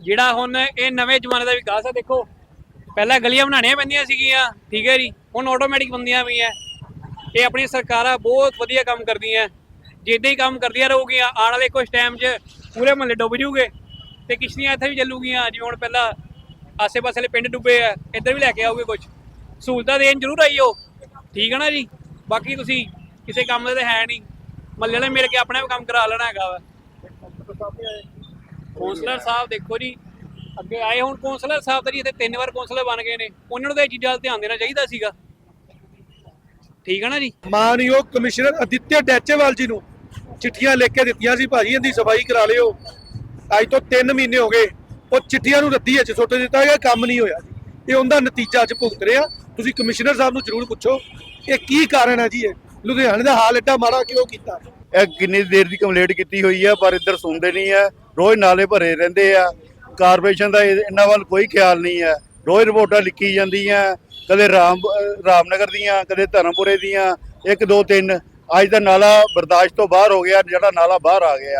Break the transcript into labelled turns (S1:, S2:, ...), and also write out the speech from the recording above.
S1: ਜਿਹੜਾ ਹੁਣ ਇਹ ਨਵੇਂ ਜ਼ਮਾਨੇ ਦਾ ਵਿਕਾਸ ਹੈ, ਦੇਖੋ, ਪਹਿਲਾਂ ਗਲੀਆਂ ਬਣਾਉਣੀਆਂ ਪੈਂਦੀਆਂ ਸੀਗੀਆਂ, ਠੀਕ ਹੈ ਜੀ, ਹੁਣ ਆਟੋਮੈਟਿਕ ਬੰਦੀਆਂ ਪਈਆਂ। ਇਹ ਆਪਣੀ ਸਰਕਾਰਾਂ ਬਹੁਤ ਵਧੀਆ ਕੰਮ ਕਰਦੀਆਂ। ਜੇ ਹੀ ਕੰਮ ਕਰਦੀਆਂ ਰਹੂਗੀਆਂ, ਆਉਣ ਵਾਲੇ ਕੁਝ ਟਾਈਮ 'ਚ ਪੂਰੇ ਮਹੱਲੇ ਡੁੱਬ ਜੂਗੇ ਤੇ ਕਿਸ਼ਤੀਆਂ ਇੱਥੇ ਵੀ ਚੱਲੂਗੀਆਂ, ਜਿਵੇਂ ਹੁਣ ਪਹਿਲਾਂ ਆਸੇ-ਪਾਸੇ ਵਾਲੇ ਪਿੰਡ ਡੁੱਬੇ ਆ, ਇੱਧਰ ਵੀ ਲੈ ਕੇ ਆਓਗੇ ਕੁਝ ਸਹੂਲਤਾਂ ਦੇਣ ਜ਼ਰੂਰ ਆਈਓ, ਠੀਕ ਹੈ ਨਾ ਜੀ? ਬਾਕੀ ਤੁਸੀਂ ਕਿਸੇ ਕੰਮ ਦੇ ਤਾਂ ਹੈ ਨਹੀਂ। ਮਹੱਲੇ ਵਾਲੇ ਮਿਲ ਕੇ ਆਪਣਾ ਵੀ ਕੰਮ ਕਰਾ ਲੈਣਾ ਹੈਗਾ ਵਾ। ਕੌਂਸਲਰ ਸਾਹਿਬ ਦੇਖੋ ਜੀ, ਅੱਗੇ ਆਏ ਹੁਣ ਕੌਂਸਲਰ ਸਾਹਿਬ ਤਾਂ ਜੀ ਇੱਥੇ ਤਿੰਨ ਵਾਰ ਕੌਂਸਲਰ ਬਣ ਗਏ ਨੇ, ਉਹਨਾਂ ਨੂੰ ਤਾਂ ਇਹ ਚੀਜ਼ਾਂ 'ਤੇ ਧਿਆਨ ਦੇਣਾ ਚਾਹੀਦਾ ਸੀਗਾ। ਠੀਕ ਹੈ ਨਾ ਜੀ?
S2: ਮਾਨਯੋਗ ਕਮਿਸ਼ਨਰ ਅਦਿੱਤਿਆ ਡੈਚੇਵਾਲ ਜੀ ਨੂੰ ਚਿੱਠੀਆਂ ਲਿਖ ਕੇ ਦਿੱਤੀਆਂ ਸੀ, ਭਾਜੀ ਇਹਦੀ ਸਫ਼ਾਈ ਕਰਾ ਲਿਓ। ਅੱਜ ਤੋਂ 3 ਮਹੀਨੇ ਹੋ ਗਏ, ਉਹ ਚਿੱਠੀਆਂ ਨੂੰ ਰੱਦੀ ਵਿੱਚ ਸੁੱਟ ਦਿੱਤਾ ਗਿਆ, ਕੰਮ ਨਹੀਂ ਹੋਇਆ। ਇਹ ਉਹਦਾ ਨਤੀਜਾ ਅੱਜ ਭੁਗਤ ਰਿਹਾ। ਤੁਸੀਂ ਕਮਿਸ਼ਨਰ ਸਾਹਿਬ ਨੂੰ ਜ਼ਰੂਰ ਪੁੱਛੋ, ਇਹ ਕੀ ਕਾਰਨ ਹੈ ਜੀ ਇਹ? ਲੁਧਿਆਣੇ ਦਾ ਹਾਲ ਐਡਾ ਮਾੜਾ ਕਿਉਂ ਕੀਤਾ?
S3: ਇਹ ਕਿੰਨੀ ਦੇਰ ਦੀ ਕੰਪਲੇਂਟ ਕੀਤੀ ਹੋਈ ਆ, ਪਰ ਇੱਧਰ ਸੁਣਦੇ ਨਹੀਂ ਆ। ਰੋਜ਼ ਨਾਲੇ ਭਰੇ ਰਹਿੰਦੇ ਆ। ਕਾਰਪੋਰੇਸ਼ਨ ਦਾ ਇਹਨਾਂ ਵੱਲ ਕੋਈ ਖਿਆਲ ਨਹੀਂ ਹੈ ਰੋਜ਼ ਰਿਪੋਰਟਾਂ ਲਿਖੀ ਜਾਂਦੀਆਂ, ਕਦੇ ਰਾਮ ਰਾਮਨਗਰ ਦੀਆਂ, ਕਦੇ ਧਰਮਪੁਰੇ ਦੀਆਂ। ਇੱਕ, ਦੋ, ਤਿੰਨ। ਅੱਜ ਦਾ ਨਾਲਾ ਬਰਦਾਸ਼ਤ ਤੋਂ ਬਾਹਰ ਹੋ ਗਿਆ, ਜਿਹੜਾ ਨਾਲਾ ਬਾਹਰ ਆ ਗਿਆ।